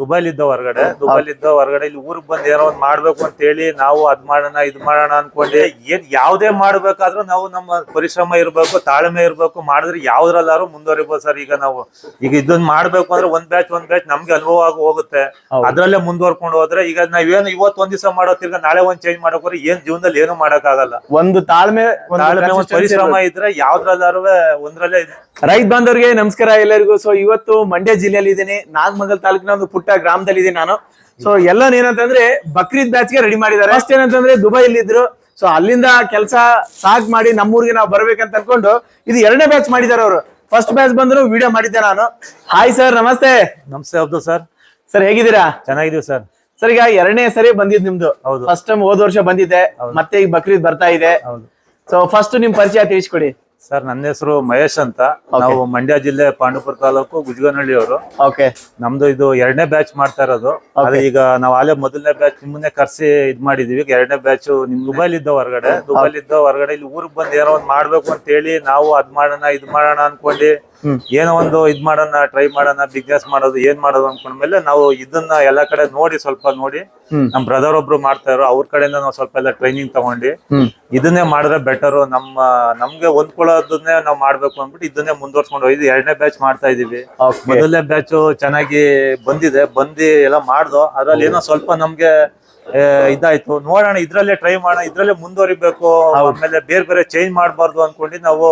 ದುಬೈಲ್ ಇದ್ದ ಹೊರಗಡೆ ದುಬೈಲ್ ಇದ್ದ ಹೊರಗಡೆ ಇಲ್ಲಿ ಊರಿಗೆ ಬಂದ್ ಏನೋ ಒಂದ್ ಮಾಡ್ಬೇಕು ಅಂತ ಹೇಳಿ ನಾವು ಅದ್ ಮಾಡೋಣ ಇದ್ ಮಾಡೋಣ ಅನ್ಕೊಂಡೆ. ಏನ್ ಯಾವ್ದೇ ಮಾಡ್ಬೇಕಾದ್ರೂ ನಾವು ನಮ್ಮ ಪರಿಶ್ರಮ ಇರ್ಬೇಕು ತಾಳ್ಮೆ ಇರ್ಬೇಕು ಮಾಡಿದ್ರೆ ಯಾವ್ದ್ರಲ್ಲಾರು ಮುಂದುವರಿಬೋದು ಸರ್. ಈಗ ನಾವು ಈಗ ಇದನ್ನ ಮಾಡ್ಬೇಕು ಅಂದ್ರೆ ಒಂದ್ ಬ್ಯಾಚ್ ಒಂದ್ ಬ್ಯಾಚ್ ನಮ್ಗೆ ಅನುಭವ ಆಗಿ ಹೋಗುತ್ತೆ ಅದ್ರಲ್ಲೇ ಮುಂದುವರ್ಕೊಂಡು ಹೋದ್ರೆ ಈಗ ನಾವೇನು ಇವತ್ತು ಒಂದ್ ದಿವಸ ಮಾಡೋ ತಿರ್ಗ ನಾಳೆ ಒಂದ್ ಚೇಂಜ್ ಮಾಡೋಕ್ರೆ ಏನ್ ಜೀವನದಲ್ಲಿ ಏನು ಮಾಡಕ್ ಆಗಲ್ಲ ಒಂದು ತಾಳ್ಮೆ ತಾಳ್ಮೆ ಒಂದ್ ಪರಿಶ್ರಮ ಇದ್ರೆ ಯಾವ್ದ್ರಲ್ಲಾರು ಒಂದ್ರಲ್ಲೇ ರೈತ ಬಾಂಧವರಿಗೆ ನಮಸ್ಕಾರ ಎಲ್ಲರಿಗೂ. ಸೊ ಇವತ್ತು ಮಂಡ್ಯ ಜಿಲ್ಲೆಯಲ್ಲಿ ಇದ್ದೀನಿ ನಾಗಮಂಗಲ್ ತಾಲೂಕಿನ ಒಂದು ಪುಟ್ಟ ಗ್ರಾಮದಲ್ಲಿ ಇದ್ದೀನಿ ನಾನು. ಸೊ ಎಲ್ಲ ಏನಂತಂದ್ರೆ ಬಕ್ರೀದ್ ಬ್ಯಾಚ್ಗೆ ರೆಡಿ ಮಾಡಿದ್ದಾರೆ. ಅಷ್ಟೇ ಏನಂತಂದ್ರೆ ದುಬೈ ಇದ್ರು ಸೊ ಅಲ್ಲಿಂದ ಕೆಲಸ ಸಾಕ್ ಮಾಡಿ ನಮ್ಮೂರಿಗೆ ನಾವು ಬರ್ಬೇಕಂತ ಅನ್ಕೊಂಡು ಇದು ಎರಡನೇ ಬ್ಯಾಚ್ ಮಾಡಿದ್ದಾರೆ ಅವರು. ಫಸ್ಟ್ ಬ್ಯಾಚ್ ಬಂದ್ರು ವಿಡಿಯೋ ಮಾಡಿದ್ದೆ ನಾನು. ಹಾಯ್ ಸರ್ ನಮಸ್ತೆ. ನಮಸ್ತೆ ಹೌದು ಸರ್ ಸರ್ ಹೇಗಿದ್ದೀರಾ? ಚೆನ್ನಾಗಿದೀವಿ ಸರ್ ಸರ್ ಈಗ ಎರಡನೇ ಸರಿ ಬಂದಿದ್ ನಿಮ್ದು. ಹೌದು. ಫಸ್ಟ್ ಟೈಮ್ ಹೋದ ವರ್ಷ ಬಂದಿದ್ದೆ. ಮತ್ತೆ ಈಗ ಬಕ್ರೀದ್ ಬರ್ತಾ ಇದೆ. ಹೌದು. ಸೊ ಫಸ್ಟ್ ನಿಮ್ ಪರಿಚಯ ತಿಳಿಸ್ಕೊಡಿ. ಸರ್ ನನ್ನ ಹೆಸರು ಮಹೇಶ್ ಅಂತ. ನಾವು ಮಂಡ್ಯ ಜಿಲ್ಲೆ ಪಾಂಡುಪುರ ತಾಲೂಕು ಗುಜಗನಹಳ್ಳಿ ಅವರು ಓಕೆ ನಮ್ದು ಇದು ಎರಡನೇ ಬ್ಯಾಚ್ ಮಾಡ್ತಾ ಇರೋದು. ಅದೇ ಈಗ ನಾವು ಅಲ್ಲೇ ಮೊದಲನೇ ಬ್ಯಾಚ್ ನಿಮ್ಮನ್ನೇ ಕರ್ಸಿ ಇದ್ ಮಾಡಿದೀವಿ. ಈಗ ಎರಡನೇ ಬ್ಯಾಚ್ ನಿಮ್ ದುಬೈಲ್ ಇದ್ದ ಹೊರಗಡೆ. ದುಬೈಲ್ ಇದ್ದ ಹೊರಗಡೆ ಇಲ್ಲಿ ಊರಿಗೆ ಬಂದ್ ಏನೋ ಒಂದ್ ಮಾಡ್ಬೇಕು ಅಂತ ಹೇಳಿ ನಾವು ಅದ್ ಮಾಡೋಣ ಇದ್ ಮಾಡೋಣ ಅನ್ಕೊಂಡು. ಏನೋ ಒಂದು ಇದ್ ಮಾಡೋಣ ಟ್ರೈ ಮಾಡೋಣ ಬಿಸ್ನೆಸ್ ಮಾಡೋದು ಏನ್ ಮಾಡೋದು ಅನ್ಕೊಂಡ್ಮೇಲೆ ನಾವು ಇದನ್ನ ಎಲ್ಲಾ ಕಡೆ ನೋಡಿ ಸ್ವಲ್ಪ ನೋಡಿ. ನಮ್ ಬ್ರದರ್ ಒಬ್ರು ಮಾಡ್ತಾ ಇರೋ ಅವ್ರ ಕಡೆಯಿಂದ ನಾವು ಸ್ವಲ್ಪ ಎಲ್ಲ ಟ್ರೈನಿಂಗ್ ತಗೊಂಡು ಇದನ್ನೇ ಮಾಡಿದ್ರೆ ಬೆಟರ್ ನಮ್ಮ ನಮ್ಗೆ ಹೊಂದ್ಕೊಳ್ಳೋದನ್ನೇ ನಾವು ಮಾಡ್ಬೇಕು ಅಂದ್ಬಿಟ್ಟು ಇದನ್ನೇ ಮುಂದುವರ್ಸ್ಕೊಂಡು ಹೋಗಿದ್ವಿ ಎರಡನೇ ಬ್ಯಾಚ್ ಮಾಡ್ತಾ ಇದೀವಿ. ಮೊದಲನೇ ಬ್ಯಾಚ್ ಚೆನ್ನಾಗಿ ಬಂದಿದೆ. ಬಂದಿ ಎಲ್ಲ ಮಾಡ್ದೋ. ಅದ್ರಲ್ಲಿ ಏನೋ ಸ್ವಲ್ಪ ನಮ್ಗೆ ಇದಾಯ್ತು. ನೋಡೋಣ ಇದ್ರಲ್ಲೇ ಟ್ರೈ ಮಾಡೋಣ ಇದ್ರಲ್ಲೇ ಮುಂದುವರಿಬೇಕು. ಆಮೇಲೆ ಬೇರೆ ಬೇರೆ ಚೇಂಜ್ ಮಾಡಬಾರ್ದು ಅನ್ಕೊಂಡು ನಾವು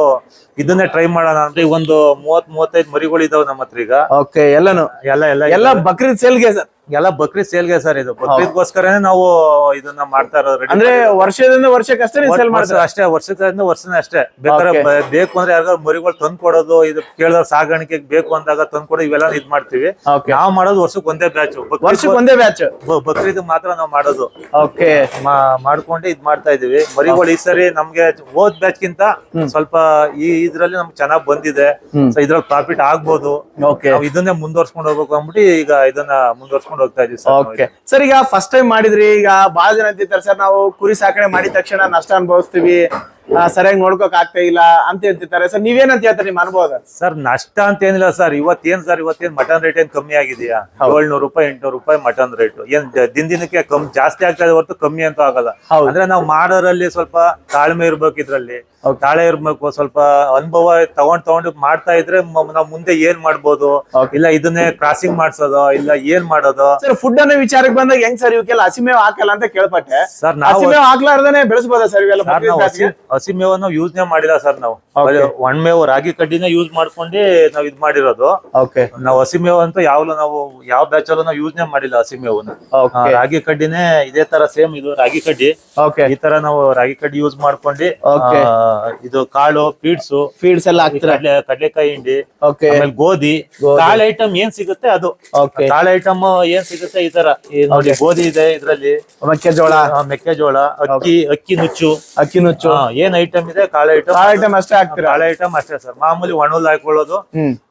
ಇದನ್ನೇ ಟ್ರೈ ಮಾಡೋಣ ಅಂದ್ರೆ ಒಂದು ಮೂವತ್ ಮೂವತ್ತೈದು ಮರಿಗಳು ಇದಾವೆ ನಮ್ಮ ಹತ್ರ ಈಗ. ಓಕೆ ಎಲ್ಲಾನು. ಎಲ್ಲ ಎಲ್ಲ ಎಲ್ಲ. ಬಕ್ರೀದ್ ಸೇಲ್ಗೆ ಸರ್. ಎಲ್ಲ ಬಕ್ರಿ ಸೇಲ್ಗೆ ಸರ್ ಇದು. ಬಕ್ರೀದ್ಗೋಸ್ಕರನೇ ನಾವು ಇದನ್ನ ಮಾಡ್ತಾ ಇರೋದು ಅಂದ್ರೆ ವರ್ಷದಿಂದ ವರ್ಷಕ್ಕೆ ಅಷ್ಟೇ ಸೇಲ್ ಮಾಡ್ತಾರೆ. ಅಷ್ಟೇ ವರ್ಷದಿಂದ ವರ್ಷನೇ ಅಷ್ಟೇ. ಬೇಕಾದ್ರೆ ಬೇಕು ಅಂದ್ರೆ ಯಾರಾದ್ರೂ ಮರಿಗಳು ತಂದು ಕೊಡೋದು ಇದು ಕೇಳಿದ್ರೆ ಸಾಗಾಣಿಕೆಗೆ ಬೇಕು ಅಂದಾಗ ತಂದ್ ಕೊಡೋದು ಇವೆಲ್ಲ ಇದ್ ಮಾಡ್ತೀವಿ. ನಾವು ಮಾಡೋದು ವರ್ಷಕ್ಕೆ ಒಂದೇ ಬ್ಯಾಚ್ ವರ್ಷಕ್ಕೆ ಒಂದೇ ಬ್ಯಾಚ್ ಬಕ್ರೀದ್ ಮಾತ್ರ ನಾವು ಮಾಡೋದು. ಓಕೆ ಮಾಡ್ಕೊಂಡು ಇದ್ ಮಾಡ್ತಾ ಇದೀವಿ ಮರಿಗಳು ಈ ಸರಿ ನಮ್ಗೆ ಹೋದ್ ಬ್ಯಾಚ್ ಗಿಂತ ಸ್ವಲ್ಪ ಈ ಇದ್ರಲ್ಲಿ ನಮ್ಗೆ ಚೆನ್ನಾಗ್ ಬಂದಿದೆ. ಇದ್ರಲ್ಲಿ ಪ್ರಾಫಿಟ್ ಆಗ್ಬೋದು. ಇದನ್ನೇ ಮುಂದುವರ್ಸ್ಕೊಂಡು ಹೋಗ್ಬೇಕು ಅಂದ್ಬಿಟ್ಟು ಈಗ ಇದನ್ನ ಮುಂದುವರ್ಸ್ಕೊಂಡು ಹೋಗ್ತಾ ಇದೀವಿ ಸರ್ ಓಕೆ ಸರ್ ಈಗ ಫಸ್ಟ್ ಟೈಮ್ ಮಾಡಿದ್ರಿ ಈಗ ಬಹಳ ಜನ ಅಂತಿರ್ತಾರೆ ಸರ್ ನಾವು ಕುರಿ ಸಾಕಣೆ ಮಾಡಿದ ತಕ್ಷಣ ನಷ್ಟ ಅನುಭವಿಸ್ತೀವಿ. ಸರಿಯಾಗಿ ನೋಡ್ಕೋಕ್ ಆಗ್ತಾ ಇಲ್ಲ ಅಂತ ಹೇಳ್ತಿರ್ತಾರೆ. ಸರ್ ನೀವೇನಂತ ಹೇಳ್ತಾರೆ ನಿಮ್ ಅನುಭವ ಸರ್ ನಷ್ಟ ಅಂತ ಏನಿಲ್ಲ ಸರ್. ಇವತ್ತೇನ್ ಸರ್ ಇವತ್ತೇನ್ ಮಟನ್ ರೇಟ್ ಏನ್ ಕಮ್ಮಿ ಆಗಿದೆಯಾ? ಏಳ್ನೂರು ರೂಪಾಯಿ ಎಂಟ್ನೂರು ರೂಪಾಯಿ ಮಟನ್ ರೇಟ್ ಏನ್ ದಿನ ದಿನಕ್ಕೆ ಕಮ್ ಜಾಸ್ತಿ ಆಗ್ತಾ ಇದೆ ಹೊರತು ಕಮ್ಮಿ ಅಂತ ಆಗಲ್ಲ. ಅಂದ್ರೆ ನಾವು ಮಾಡೋರಲ್ಲಿ ಸ್ವಲ್ಪ ತಾಳ್ಮೆ ಇರ್ಬೇಕು ಇದ್ರಲ್ಲಿ. ತಾಳೆ ಇರ್ಬೇಕು ಸ್ವಲ್ಪ ಅನುಭವ ತಗೊಂಡ್ ತಗೊಂಡು ಮಾಡ್ತಾ ಇದ್ರೆ ನಾವು ಮುಂದೆ ಏನ್ ಮಾಡ್ಬೋದು? ಇಲ್ಲ ಇದನ್ನೇ ಕ್ರಾಸಿಂಗ್ ಮಾಡ್ಸೋದು ಇಲ್ಲ ಏನ್ ಮಾಡೋದು? ಸರ್ ಫುಡ್ ಅನ್ನೋ ವಿಚಾರಕ್ಕೆ ಬಂದಾಗ ಹೆಂಗ್ ಸರ್ ಇವಕ್ಕೆಲ್ಲ ಹಸಿಮೇವ್ ಹಾಕಲ್ಲ ಅಂತ ಕೇಳ್ಪಟ್ಟೆ? ಸರ್ ನಾವು ಹಸಿಮೇವ್ ಬೆಳೆಸಬಹುದಾ ಸರ್ ಇವೆಲ್ಲ ಸರ್ ಬಕ್ರೀದ್ ನಾವು ಹಸಿ ಹಸಿ ಮೇವನ್ನು ಯೂಸ್ನೇ ಮಾಡಿಲ್ಲ ಸರ್ ನಾವು. Okay. ಒಣ್ಮೇವು ರಾಗಿ ಕಡ್ಡಿನ ಯೂಸ್ ಮಾಡ್ಕೊಂಡಿ ನಾವ್ ಇದ್ ಮಾಡಿರೋದು. ಓಕೆ ನಾವು ಹಸಿಮೇವು ಅಂತ ಯಾವ್ದು ನಾವು ಯಾವ ಬ್ಯಾಚ್ ಅಲ್ಲೂ ನಾವು ಯೂಸ್ನೇ ಮಾಡಿಲ್ಲ ಹಸಿಮೇವನ್ನ ಮೇವು ರಾಗಿ ಕಡ್ಡಿನೇ ಇದೇ ತರ ಸೇಮ್ ಇದು ರಾಗಿ ಕಡ್ಡಿ. ಓಕೆ ಈ ತರ ನಾವು ರಾಗಿ ಕಡ್ಡಿ ಯೂಸ್ ಮಾಡ್ಕೊಂಡು ಇದು ಕಾಳು ಫೀಡ್ಸ್ ಫೀಡ್ಸ್ ಎಲ್ಲ ಕಡ್ಲೆ ಕಡ್ಲೆಕಾಯಿ ಹಿಂಡಿ ಆಮೇಲೆ ಗೋಧಿ. ಕಾಳು ಐಟಮ್ ಏನ್ ಸಿಗುತ್ತೆ ಅದು. ಕಾಳು ಐಟಮ್ ಏನ್ ಸಿಗುತ್ತೆ ಈ ತರ. ನೋಡಿ ಗೋಧಿ ಇದೆ ಇದ್ರಲ್ಲಿ. ಮೆಕ್ಕೆಜೋಳ. ಮೆಕ್ಕೆಜೋಳ ಅಕ್ಕಿ ಅಕ್ಕಿ ನುಚ್ಚು. ಅಕ್ಕಿ ನುಚ್ಚು. ಏನ್ ಐಟಮ್ ಇದೆ ಕಾಳು ಐಟಮ್ ಕಾಳು ಐಟಮ್ ಅಷ್ಟೇ ಹಾಕ್ತೀರಾ? ಕಾಳು ಐಟಮ್ ಅಷ್ಟೇ ಸರ್ ಮಾಮೂಲಿ ಒಣಲ್ ಹಾಕೊಳ್ಳೋದು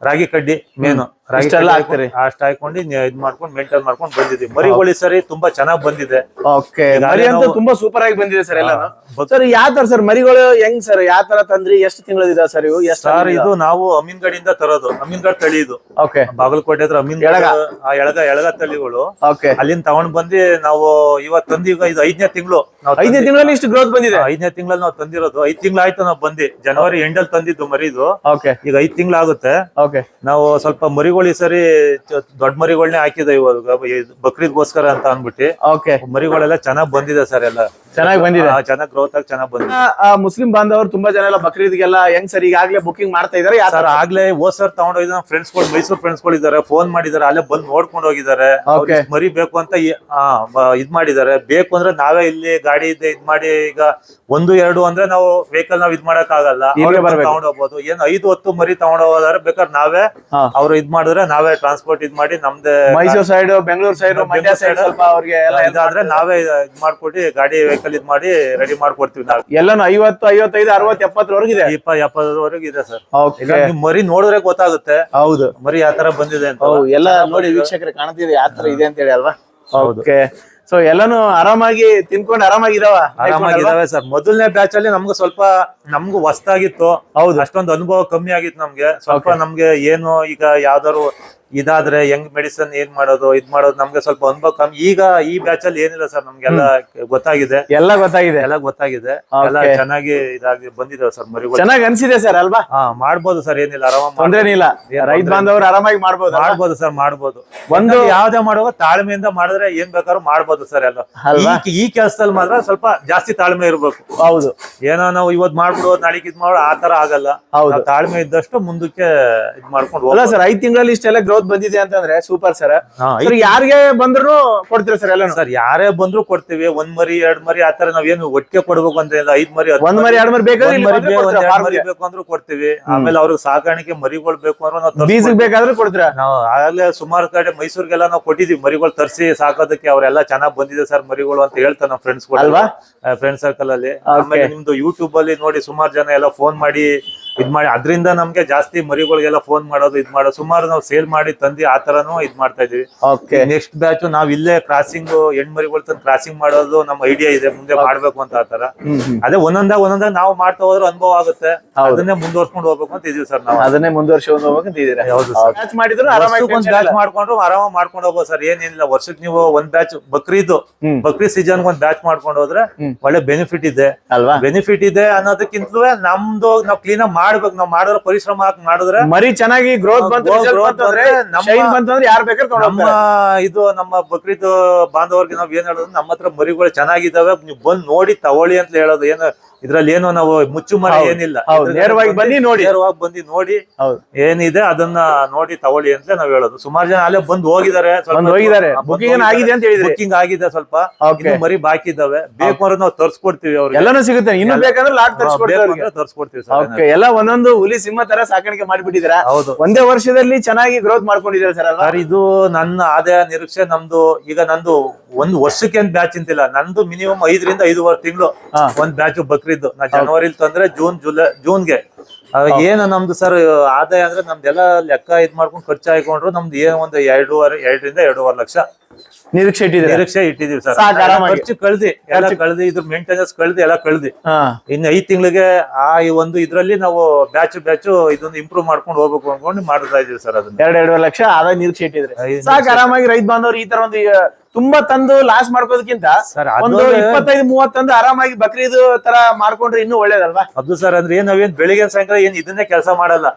ರಾಗಿ ಕಡ್ಡಿ ಮೇನು ರಾಗಿ ಅಷ್ಟ ಹಾಕ್ತೀರಿ? ಅಷ್ಟ್ ಹಾಕೊಂಡು ಇದ್ ಮಾಡ್ಕೊಂಡು ಮೇಂಟೈನ್ ಮಾಡ್ಕೊಂಡು ಬಂದಿದ್ವಿ ಮರಿಗೋಳಿ ಸರಿ ತುಂಬಾ ಚೆನ್ನಾಗಿ ಬಂದಿದೆ. ಓಕೆ ಈಗಾಗಲೇ ಮರಿ ಅಂತೂ ತುಂಬಾ ಸೂಪರ್ ಆಗಿ ಬಂದಿದೆ ಸರ್ ಎಲ್ಲ ಸರ್ ಯಾವ ತರ ಸರ್ ಮರಿಗಳು ಹೆಂಗ್ ಸರ್ ಯಾವ ತರ ತಂದ್ರಿ? ಎಷ್ಟು ತಿಂಗಳದಿದ ಸರ್ ಇವು? ಎಷ್ಟು ಸರ್ ಇದು ನಾವು ಅಮೀನ್ಗಡಿಂದ ತರೋದು. ಅಮೀನ್ಗಡ್ ತಳಿ ಇದು. ಓಕೆ ಬಾಗಲಕೋಟೆ ಹತ್ರ ಅಮೀನ್ ಎಳಗ. ಆ ಎಳಗ ಎಳಗ ತಳಿಗಳು. ಓಕೆ ಅಲ್ಲಿಂದ ತಗೊಂಡ್ ಬಂದು ನಾವು ಇವತ್ತು ತಂದು ಈಗ ಇದು ಐದನೇ ತಿಂಗಳು ನಾವು ಐದನೇ ತಿಂಗಳಲ್ಲಿ ಇಷ್ಟು ಗ್ರೋತ್ ಬಂದಿದೆ? ಐದನೇ ತಿಂಗಳಲ್ಲಿ ನಾವು ತಂದಿರೋದು. ಐದ್ ತಿಂಗಳು ಆಯ್ತು ನಾವು ಬಂದಿ. ಜನವರಿ ಎಂಡಲ್ಲಿ ತಂದಿದ್ದು ಮರಿದು. ಓಕೆ ಈಗ ಐದ್ ತಿಂಗಳಾಗುತ್ತೆ. ಓಕೆ ನಾವು ಸ್ವಲ್ಪ ಮರಿಗಳು ಈ ಸರಿ ದೊಡ್ಡ ಮರಿಗಳನ್ನೇ ಹಾಕಿದ ಇವಾಗ. ಬಕ್ರೀದ್ಗೋಸ್ಕರ ಅಂತ ಅಂದ್ಬಿಟ್ಟು ಓಕೆ ಮರಿಗಳೆಲ್ಲ ಚೆನ್ನಾಗ್ ಬಂದಿದೆ ಸರ್ ಎಲ್ಲ. ಚೆನ್ನಾಗಿ ಬಂದಿದೆ? ಚೆನ್ನಾಗಿ ಚೆನ್ನಾಗ್ ಗ್ರೋತ್ ಆಗಿ ಚೆನ್ನಾಗಿ ಬಂದಿದೆ. ಆ, ಮುಸ್ಲಿಂ ಬಾಂಧವರು ತುಂಬಾ ಜನ ಎಲ್ಲ ಬಕ್ರೀದ್ಗೆಲ್ಲ ಹೆಂಗ್ ಸರ್ ಈಗಾಗ್ಲೇ ಬುಕಿಂಗ್ ಮಾಡ್ತಾ ಇದಾರೆ? ಸರ್ ಆಗ್ಲೇ ಓ ಸರ್ ತಗೊಂಡೋಗಿದ್ ನಮ್ಮ ಫ್ರೆಂಡ್ಸ್ಗಳು ಮೈಸೂರು ಫ್ರೆಂಡ್ಸ್ಗಳು ಇದಾರೆ. ಫೋನ್ ಮಾಡಿದಾರೆ. ಅಲ್ಲೇ ಬಂದ್ ನೋಡ್ಕೊಂಡು ಹೋಗಿದ್ದಾರೆ. ಮರಿ ಬೇಕು ಅಂತ ಇದ್ ಮಾಡಿದ್ದಾರೆ ಬೇಕು ಅಂದ್ರೆ ನಾವೇ ಇಲ್ಲಿ ಗಾಡಿ ಇದೆ ಇದ್ ಮಾಡಿ ಈಗ ಒಂದು ಎರಡು ಅಂದ್ರೆ ನಾವು ವೆಹಿಕಲ್ ನಾವ್ ಇದ್ ಮಾಡಕ್ ಆಗಲ್ಲ. ತಗೊಂಡ್ ಹೋಗ್ಬೋದು. ಏನ್ ಐದು ಹೊತ್ತು ಮರಿ ತಗೊಂಡ್ ಹೋಗೋದಾದ್ರೆ ಬೇಕಾದ್ರೆ ನಾವೇ. ಅವ್ರು ಇದ್ ಮಾಡಿದ್ರೆ ನಾವೇ ಟ್ರಾನ್ಸ್ಪೋರ್ಟ್ ಇದ್ ಮಾಡಿ ನಮ್ದೇ Mysuru side Bengaluru side Mandya side ಸ್ವಲ್ಪ ಅವ್ರಿಗೆ ಎಲ್ಲ ಇದಾದ್ರೆ ನಾವೇ ಇದ್ ಮಾಡ್ಕೊಟ್ಟು ಗಾಡಿ ವೆಹಿಕಲ್ ಇದ್ ಮಾಡಿ ರೆಡಿ ಮಾಡ್ಕೊಡ್ತೀವಿ ನಾವು. ಎಲ್ಲಾನು ಐವತ್ತು ಐವತ್ತೈದು ಅರವತ್ತು ಎಪ್ಪತ್ತರವರೆಗಿದೆ ಇಪ್ಪ ಎಪ್ಪತ್ತರವರೆಗೆ ಇದೆ ಸರ್. ನಿಮ್ ಮರಿ ನೋಡಿದ್ರೆ ಗೊತ್ತಾಗುತ್ತೆ. ಹೌದು. ಮರಿ ಯಾವ ತರ ಬಂದಿದೆ ಅಂತ ಎಲ್ಲ ನೋಡಿ ವೀಕ್ಷಕರು ಕಾಣ್ತಿದೆ ಯಾವ ತರ ಇದೆ ಅಂತ ಹೇಳಿ ಅಲ್ವಾ? ಹೌದು. ಓಕೆ ಸೊ ಎಲ್ಲಾನು ಆರಾಮಾಗಿ ತಿನ್ಕೊಂಡು ಆರಾಮಾಗಿದಾವ ಆರಾಮಾಗಿದಾವೆ ಸರ್. ಮೊದಲನೇ ಬ್ಯಾಚ್ ಅಲ್ಲಿ ನಮ್ಗೆ ಸ್ವಲ್ಪ ನಮ್ಗೂ ಹೊಸ್ತಾಗಿತ್ತು ಹೌದು. ಅಷ್ಟೊಂದು ಅನುಭವ ಕಮ್ಮಿ ಆಗಿತ್ತು ನಮ್ಗೆ. ಸ್ವಲ್ಪ ನಮ್ಗೆ ಏನು ಈಗ ಯಾವ್ದಾರು ಇದಾದ್ರೆ ಹೆಂಗ್ ಮೆಡಿಸನ್ ಏನ್ ಮಾಡೋದು ಇದ್ ಮಾಡೋದು ನಮ್ಗೆ ಸ್ವಲ್ಪ ಅನುಭವ ಕಮ್ಮಿ. ಈಗ ಈ ಬ್ಯಾಚ್ ಅಲ್ಲಿ ಏನಿಲ್ಲ ಸರ್ ನಮ್ಗೆಲ್ಲ ಗೊತ್ತಾಗಿದೆ. ಎಲ್ಲ ಗೊತ್ತಾಗಿದೆ. ಎಲ್ಲ ಗೊತ್ತಾಗಿದೆ. ಎಲ್ಲ ಚೆನ್ನಾಗಿ ಇದಾಗಿ ಬಂದಿದೆ ಸರ್ ಮರಿ ಚೆನ್ನಾಗಿ ಅನ್ಸಿದೆ ಸರ್ ಅಲ್ವಾ? ಹಾ ಮಾಡ್ಬೋದು ಸರ್ ಏನಿಲ್ಲ ಆರಾಮ ತೊಂದ್ರೆನಿಲ್ಲ ರೈತ ಬಾಂಧವರು ಆರಾಮಾಗಿ ಮಾಡ್ಬೋದು ಮಾಡ್ಬೋದು ಸರ್ ಮಾಡ್ಬೋದು. ಒಂದು- ಯಾವ್ದೇ ಮಾಡುವಾಗ ತಾಳ್ಮೆಯಿಂದ ಮಾಡಿದ್ರೆ ಏನ್ ಬೇಕಾದ್ರೂ ಮಾಡ್ಬೋದು ಸರ್ ಎಲ್ಲ? ಈ- ಕೆಲಸದಲ್ಲಿ ಮಾತ್ರ ಸ್ವಲ್ಪ ಜಾಸ್ತಿ ತಾಳ್ಮೆ ಇರ್ಬೇಕು. ಹೌದು. ಏನೋ ನಾವು ಇವತ್ ಮಾಡ್ಬಿಡುವ ನಾಳೆ ಇದ್ ಮಾಡೋ ಆ ತರ ಆಗಲ್ಲ. ಹೌದು. ತಾಳ್ಮೆ ಇದ್ದಷ್ಟು ಮುಂದಕ್ಕೆ ಇದ್ ಮಾಡ್ಕೊಂಡು ಹೋಗಲ್ಲ. ಸರ್ ಐದ್ ತಿಂಗಳಲ್ಲಿ ಇಷ್ಟೆಲ್ಲ ಗ್ರೋತ್ ಬಂದಿದೆ ಅಂತಂದ್ರೆ ಸೂಪರ್ ಸರ್ ಯಾರಿಗೆ ಬಂದ್ರು ಕೊಡ್ತೀರಾ ಸರ್ ಎಲ್ಲ ಸರ್ ಯಾರೇ ಬಂದ್ರು ಕೊಡ್ತೀವಿ. ಒಂದ್ ಮರಿ ಎರಡ್ ಮರಿ ಆತರ ನಾವೇನು ಒಟ್ಟಿಗೆ ಕೊಡ್ಬೇಕು ಅಂತ ಇಲ್ಲ ಐದ್ ಮರಿ ಒಂದ್ ಮರಿ ಎರಡ್ ಮರಿ ಬೇಕಾದ್ರೆ ಬೇಕು ಅಂದ್ರೂ ಕೊಡ್ತೀವಿ. ಆಮೇಲೆ ಅವ್ರಿಗೆ ಸಾಕಾಣಿಕೆ ಮರಿಗಳು ಬೇಕು ಅಂದ್ರೆ ನಾವು. ಬೀಜಕ್ ಬೇಕಾದ್ರೆ ಕೊಡ್ತೀರಾ? ನಾವು ಆಗಲೇ ಸುಮಾರು ಕಡೆ ಮೈಸೂರಿಗೆಲ್ಲ ನಾವು ಕೊಟ್ಟಿದೀವಿ. ಮರಿಗಳು ತರಿಸಿ ಸಾಕೋದಕ್ಕೆ ಅವರೆಲ್ಲ ಚೆನ್ನಾಗ್ ಬಂದಿದೆ ಸರ್ ಮರಿಗಳು ಅಂತ ಹೇಳ್ತಾರೆ ನಮ್ಮ ಫ್ರೆಂಡ್ಸ್ ಅಲ್ವಾ? ಫ್ರೆಂಡ್ ಸರ್ಕಲ್ ಅಲ್ಲಿ. ಆಮೇಲೆ ನಿಮ್ದು ಯೂಟ್ಯೂಬ್ ಅಲ್ಲಿ ನೋಡಿ ಸುಮಾರು ಜನ ಎಲ್ಲ ಫೋನ್ ಮಾಡಿ ಇದ್ ಮಾಡಿ ಅದರಿಂದ ನಮ್ಗೆ ಜಾಸ್ತಿ ಮರಿಗಳಿಗೆಲ್ಲ ಫೋನ್ ಮಾಡೋದು ಇದ್ ಮಾಡೋದು. ಸುಮಾರು ನಾವು ಸೇಲ್ ಮಾಡಿ ತಂದಿ ಆ ತರನು ಇದ್ ಮಾಡ್ತಾ ಇದೀವಿ ಓಕೆ ನೆಕ್ಸ್ಟ್ ಬ್ಯಾಚ್ ನಾವ್ ಇಲ್ಲೇ ಕ್ರಾಸಿಂಗ್ ಹೆಣ್ ಮರಿಗಳು ತಂದು ಕ್ರಾಸಿಂಗ್ ಮಾಡೋದು ನಮ್ಮ ಐಡಿಯಾ ಇದೆ ಮುಂದೆ ಮಾಡ್ಬೇಕು ಅಂತ ಆತರ ಅದೇ ಒಂದೊಂದಾಗ ಒಂದೊಂದಾಗ ನಾವು ಮಾಡ್ತಾ ಹೋದ್ರೆ ಅನುಭವ ಆಗುತ್ತೆ. ಅದನ್ನೇ ಮುಂದುವರ್ಸ್ಕೊಂಡು ಹೋಗ್ಬೇಕು ಅಂತ ಇದೀವಿ ಸರ್ ನಾವು. ಅದನ್ನೇ ಮುಂದುವರ್ಸ್ಕೊಂಡು ಅಂತ ಇದ್ದೀರಾ? ಹೌದು ಒಂದ್ ಬ್ಯಾಚ್ ಮಾಡ್ಕೊಂಡ್ರು ಆರಾಮ ಮಾಡ್ಕೊಂಡು ಹೋಗ್ಬೋದು ಸರ್. ಏನಿಲ್ಲ ವರ್ಷಕ್ಕೆ ನೀವು ಒಂದ್ ಬ್ಯಾಚ್ ಬಕ್ರೀದ್. ಬಕ್ರೀದ್ ಸೀಸನ್ ಒಂದ್ ಬ್ಯಾಚ್ ಮಾಡ್ಕೊಂಡು ಹೋದ್ರೆ ಒಳ್ಳೆ ಬೆನಿಫಿಟ್ ಇದೆ. ಅಲ್ವಾ? ಬೆನಿಫಿಟ್ ಇದೆ ಅನ್ನೋದಕ್ಕಿಂತಲೂ ನಮ್ದು ನಾವು ಕ್ಲೀನ್ ಆಗಿ ಮಾಡ್ಬೇಕು ನಾವ್ ಮಾಡಿದ್ರೆ ಪರಿಶ್ರಮ ಹಾಕಿ ಮಾಡಿದ್ರೆ ಮರಿ ಚೆನ್ನಾಗಿ ಗ್ರೋತ್ ಬಂತಂದ್ರೆ ಯಾರು ಬೇಕಾದ್ರೆ ನಮ್ಮ ಇದು ನಮ್ಮ ಬಕ್ರೀದ್ ಬಾಂಧವರಿಗೆ ನಾವ್ ಏನ್ ಹೇಳೋದು ನಮ್ಮ ಹತ್ರ ಮರಿಗಳು ಚೆನ್ನಾಗಿದ್ದಾವೆ ನೀವು ಬಂದ್ ನೋಡಿ ತಗೊಳ್ಳಿ ಅಂತ ಹೇಳೋದು. ಏನು ಇದ್ರಲ್ಲಿ ಏನೋ ನಾವು ಮುಚ್ಚು ಮರ ಏನಿಲ್ಲ. ನೇರವಾಗಿ ಬನ್ನಿ ನೋಡಿ. ನೇರವಾಗಿ ಬಂದು ನೋಡಿ ಏನಿದೆ ಅದನ್ನ ನೋಡಿ ತಗೊಳ್ಳಿ ಅಂತ ನಾವ್ ಹೇಳೋದು. ಸುಮಾರು ಜನ ಅಲ್ಲೇ ಬಂದು ಹೋಗಿದ್ದಾರೆ ಬುಕಿಂಗ್ ಆಗಿದೆ ಅಂತ ಹೇಳಿದ್ರೆ? ಬುಕ್ಕಿಂಗ್ ಆಗಿದೆ ಸ್ವಲ್ಪ. ಮರಿ ಬಾಕಿ ಇದಾವೆ. ಬೇಕು ಅಂದ್ರೆ ನಾವು ತರ್ಸ್ಕೊಡ್ತೀವಿ ಅವ್ರು ಎಲ್ಲಾನು ಸಿಗುತ್ತೆ. ಇನ್ನು ಬೇಕಂದ್ರೆ ಲಾಟ್ ತರ್ಸ್ಕೊಡ್ತೀವಿ ಸರ್ ಎಲ್ಲ ಒಂದೊಂದು ಹುಲಿ ಸಿಂಹ ತರ ಸಾಕಾಣಿಕೆ ಮಾಡಿಬಿಟ್ಟಿದ್ದೀರಾ? ಹೌದು. ಒಂದೇ ವರ್ಷದಲ್ಲಿ ಚೆನ್ನಾಗಿ ಗ್ರೋತ್ ಮಾಡ್ಕೊಂಡಿದ್ದೀರಾ ಸರ್ ಇದು ನನ್ನ ಆದಾಯ ನಿರೀಕ್ಷೆ. ನಮ್ದು ಈಗ ನಂದು ಒಂದ್ ವರ್ಷಕ್ಕೆ ಏನ್ ಬ್ಯಾಚ್ ಅಂತಿಲ್ಲ. ನಂದು ಮಿನಿಮಮ್ ಐದರಿಂದ ಐದೂವರೆ ತಿಂಗಳು. ಒಂದ್ ಬ್ಯಾಚ್ ಬಕ್ರಿದ್ದು ನಾ ಜನವರಿ ತಂದ್ರೆ ಜೂನ್ ಜುಲೈ ಜೂನ್ಗೆ ಏನ ನಮ್ದು ಸರ್ ಆದಾಯ ಅಂದ್ರೆ ನಮ್ದೆಲ್ಲ ಲೆಕ್ಕ ಇದ್ ಮಾಡ್ಕೊಂಡು ಖರ್ಚು ಹಾಕೊಂಡ್ರು ನಮ್ದು ಏನ್ ಒಂದು ಎರಡೂವರೆ ಎರಡರಿಂದ ಎರಡೂವರೆ ಲಕ್ಷ. ನಿರೀಕ್ಷೆ ಇಟ್ಟಿದ್ದೀವಿ ನಿರೀಕ್ಷೆ ಇಟ್ಟಿದ್ದೀವಿ ಸರ್. ಸಾಕು, ಆರಾಮಾಗಿ. ಖರ್ಚು ಕಳ್ದಿ ಎಲ್ಲ ಕಳ್ದಿ ಇದು ಮೇಂಟೆನೆನ್ಸ್ ಕಳ್ದಿ ಎಲ್ಲ ಕಳ್ದಿ. ಹಾ. ಇನ್ನು ಐದ್ ತಿಂಗಳಿಗೆ ಆ ಈ ಒಂದು ಇದ್ರಲ್ಲಿ ನಾವು ಬ್ಯಾಚ್ ಬ್ಯಾಚ್ ಇದೊಂದು ಇಂಪ್ರೂವ್ ಮಾಡ್ಕೊಂಡು ಹೋಗ್ಬೇಕು ಅನ್ಕೊಂಡು ಮಾಡ್ತಾ ಇದೀವಿ ಸರ್ ಅದನ್ನ. ಎರಡ್ ಎರಡು ಲಕ್ಷ ಆದಾಯ ನಿರೀಕ್ಷೆ ಇಟ್ಟಿದ್ರೆ ಐದು ಸಾಕು ಆರಾಮಾಗಿ ರೈತ ಬಾಂಧವರು ಈ ತರ ಒಂದು ಆ, ತುಂಬಾ ತಂದು ಲಾಸ್ ಮಾಡ್ಕೋದಕ್ಕಿಂತ ಸರ್ ಒಂದು ಇಪ್ಪತ್ತೈದು ಮೂವತ್ತೊಂದು ಆರಾಮಾಗಿ ಬಕ್ರೀದ್ ತರ ಮಾಡ್ಕೊಂಡ್ರೆ ಇನ್ನೂ ಒಳ್ಳೇದಲ್ವಾ? ಅದು ಸರ್ ಅಂದ್ರೆ ಏನ್ ನಾವೇನ್ ಬೆಳಿಗ್ಗೆ ಸಾಯಂಕಾಲ ಏನ್ ಇದನ್ನೇ ಕೆಲಸ ಮಾಡಲ್ಲ.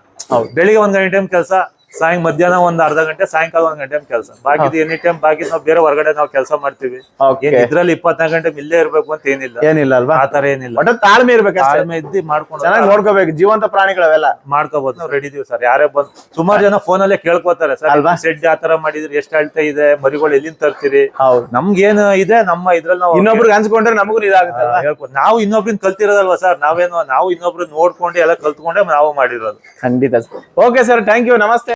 ಬೆಳಿಗ್ಗೆ ಒಂದ್ ಗಂಟೆ ಟೈಮ್ ಕೆಲಸ ಸಾಯಂ ಮಧ್ಯಾಹ್ನ ಒಂದ್ ಅರ್ಧ ಗಂಟೆ ಸಾಯಂಕಾಲ ಒಂದ್ ಗಂಟೆ ಕೆಲಸ. ಬಾಕಿ ಎನಿ ಟೈಮ್ ಬಾಕಿ ನಾವು ಬೇರೆ ಹೊರಗಡೆ ನಾವು ಕೆಲಸ ಮಾಡ್ತೀವಿ. ಏನ್ ಇದ್ರಲ್ಲಿ ಇಪ್ಪತ್ನಾಲ್ಕು ಗಂಟೆ ಇಲ್ಲೇ ಇರ್ಬೇಕು ಅಂತ ಏನಿಲ್ಲ. ಏನಿಲ್ಲ ಅಲ್ವಾ? ಆ ತರ ಏನಿಲ್ಲ. ತಾಳ್ಮೆ ಇರ್ಬೇಕು ತಾಳ್ಮೆ ಇದ್ದು ಮಾಡ್ಕೊಂಡು ಚೆನ್ನಾಗಿ ನೋಡ್ಕೋಬೇಕು. ಜೀವಂತ ಪ್ರಾಣಿಗಳವೆಲ್ಲ. ಮಾಡ್ಕೋಬಹುದು ನಾವು ರೆಡಿ ಇದೀವಿ ಸರ್. ಯಾರೇ ಬಂದ್ ಸುಮಾರು ಜನ ಫೋನ್ ಅಲ್ಲೇ ಕೇಳ್ಕೊತಾರೆ ಸರ್. ಅಲ್ವಾ? ಸೆಡ್ ಆ ತರ ಮಾಡಿದ್ರೆ ಎಷ್ಟು ಅಳತೆ ಇದೆ ಮರಿಗಳು ಎಲ್ಲಿಂದ ತರ್ತೀರಿ? ನಮ್ಗೇನು ಇದೆ ನಮ್ಮ ಇದ್ರಲ್ಲಿ ನಾವು ಇನ್ನೊಬ್ರಿಗೆ ಅನ್ಸ್ಕೊಂಡ್ರೆ ನಮಗೂ ಹೇಳ್ಕೊಡ್ ನಾವು ಇನ್ನೊಬ್ರಿಂದ ಕಲ್ತಿರೋದಲ್ವಾ ಸರ್? ನಾವೇನು ನಾವು ಇನ್ನೊಬ್ರು ನೋಡ್ಕೊಂಡು ಎಲ್ಲ ಕಲ್ತ್ಕೊಂಡೆ ನಾವು ಮಾಡಿರೋದು. ಖಂಡಿತ ಓಕೆ ಸರ್ ಥ್ಯಾಂಕ್ ಯು ನಮಸ್ತೆ.